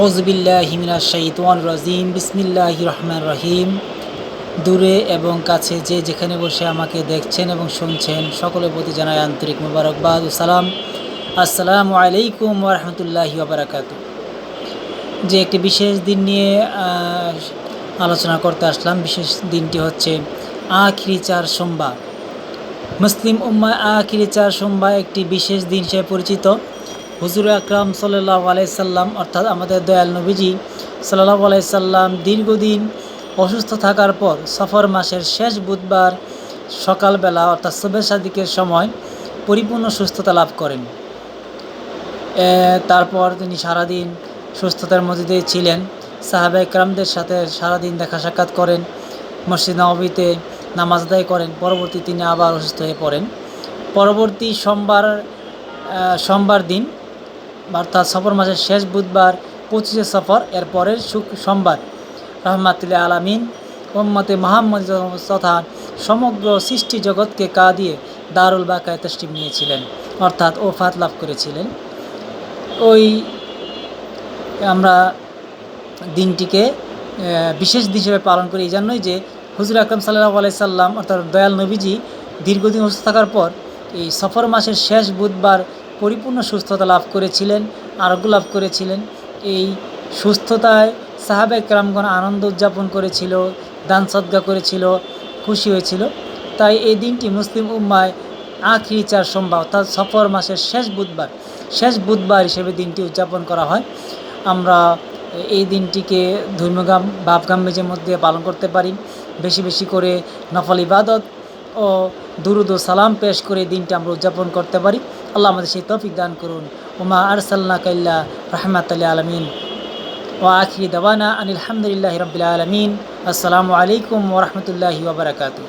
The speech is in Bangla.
আউজবিল্লাহিমিনা শৈতান রাজিম বিসমিল্লাহ রহমান রহিম। দূরে এবং কাছে যে যেখানে বসে আমাকে দেখছেন এবং শুনছেন, সকলের প্রতি জানাই আন্তরিক মুবারকবাদ ও সালাম। আসসালামু আলাইকুম ওরহমতুল্লাহি ওবরাকাত যে একটি বিশেষ দিন নিয়ে আলোচনা করতে আসলাম। বিশেষ দিনটি হচ্ছে আখিরি চার সোমবার। মুসলিম উম্মায় আখিরি চার সোমবার একটি বিশেষ দিন হিসেবে পরিচিত। হুজুর আকরাম সাল্লাহ আলাইসাল্লাম অর্থাৎ আমাদের দয়াল নবীজি সাল্লাহ আলাইসাল্লাম দীর্ঘদিন অসুস্থ থাকার পর সফর মাসের শেষ বুধবার সকালবেলা, অর্থাৎ শুভের সাদিকের সময়, পরিপূর্ণ সুস্থতা লাভ করেন। তারপর তিনি সারাদিন সুস্থতার মধ্যে ছিলেন। সাহাবা একরামদের সাথে সারাদিন দেখা সাক্ষাৎ করেন। মসজিদ নবীতে নামাজ আদায় করেন। পরবর্তী তিনি আবার অসুস্থ হয়ে পড়েন। পরবর্তী সোমবার সোমবার দিন অর্থাৎ সফর মাসের শেষ বুধবার, পঁচিশে সফর, এর পরের শুক সোমবার। রহমাতুল্লাহ আলামিন মোহাম্মতে মোহাম্মদ তথা সমগ্র সৃষ্টি জগৎকে কা দিয়ে দারুল বাকায় তসলিম নিয়েছিলেন, অর্থাৎ ওফাত লাভ করেছিলেন। ওই, আমরা দিনটিকে বিশেষ হিসেবে পালন করি এই জন্যই যে হুজুর আকরম সাল্লাহ আলাইসাল্লাম অর্থাৎ দয়াল নবীজি দীর্ঘদিন অসুস্থ থাকার পর এই সফর মাসের শেষ বুধবার পরিপূর্ণ সুস্থতা লাভ করেছিলেন, আরোগ্য লাভ করেছিলেন। এই সুস্থতায় সাহাবে ক্রামগণ আনন্দ উদযাপন করেছিল, দান সদ্গা করেছিল, খুশি হয়েছিল। তাই এই দিনটি মুসলিম উম্মায় আখরি চার সোমবার, অর্থাৎ সফর মাসের শেষ বুধবার শেষ বুধবার হিসেবে দিনটি উদযাপন করা হয়। আমরা এই দিনটিকে ধর্মগাম ভাবগাম্বেজের মধ্যে পালন করতে পারি। বেশি বেশি করে নফল ইবাদত ও দুরুদ ও সালাম পেশ করে দিনটা আমরা উদযাপন করতে পারি। আল্লাহ আমাদের সেই তৌফিক দান করুন। ওমা আরসাল্লা কাল্লা রহমাত আলমিন। ও আখি দাওয়ানা আনিল হামদুলিল্লাহ রবিল আলমিন। আসসালামু আলাইকুম ওরহমতুল্লাহি ওবরাকাতু